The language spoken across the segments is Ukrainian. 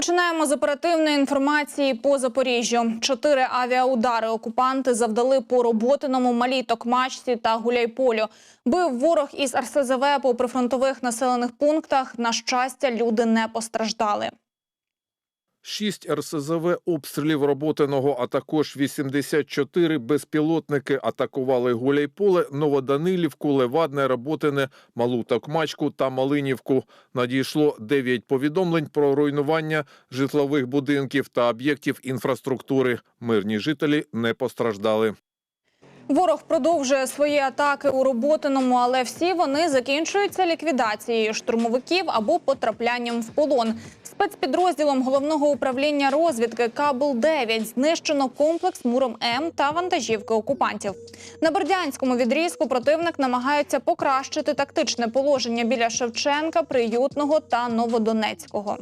Починаємо з оперативної інформації по Запоріжжю. Чотири авіаудари окупанти завдали по роботиному малій Токмачці та Гуляйполю. Бив ворог із РСЗВ по прифронтових населених пунктах. На щастя, люди не постраждали. Шість РСЗВ обстрілів Роботиного, а також 84 безпілотники атакували Гуляйполе, Новоданилівку, Левадне, Роботине, Малу Токмачку та Малинівку. Надійшло 9 повідомлень про руйнування житлових будинків та об'єктів інфраструктури. Мирні жителі не постраждали. Ворог продовжує свої атаки у роботиному, але всі вони закінчуються ліквідацією штурмовиків або потраплянням в полон. Спецпідрозділом головного управління розвідки Кабл 9 знищено комплекс Муром М та вантажівки окупантів. На Бердянському відрізку противник намагається покращити тактичне положення біля Шевченка, Приютного та Новодонецького.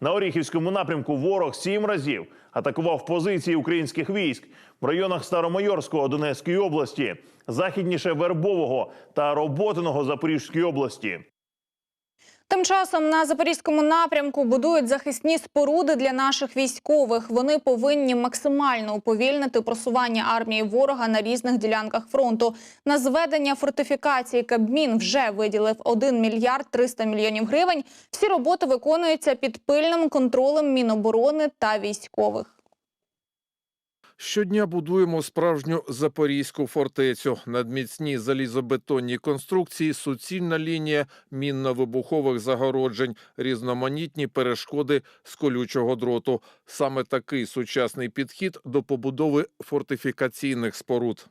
На Оріхівському напрямку ворог сім разів атакував позиції українських військ в районах Старомайорського Донецької області, західніше Вербового та Роботиного Запорізької області. Тим часом на запорізькому напрямку будують захисні споруди для наших військових. Вони повинні максимально уповільнити просування армії ворога на різних ділянках фронту. На зведення фортифікації Кабмін вже виділив 1 мільярд 300 мільйонів гривень. Всі роботи виконуються під пильним контролем Міноборони та військових. Щодня будуємо справжню запорізьку фортецю. Надміцні залізобетонні конструкції, суцільна лінія мінно-вибухових загороджень, різноманітні перешкоди з колючого дроту. Саме такий сучасний підхід до побудови фортифікаційних споруд.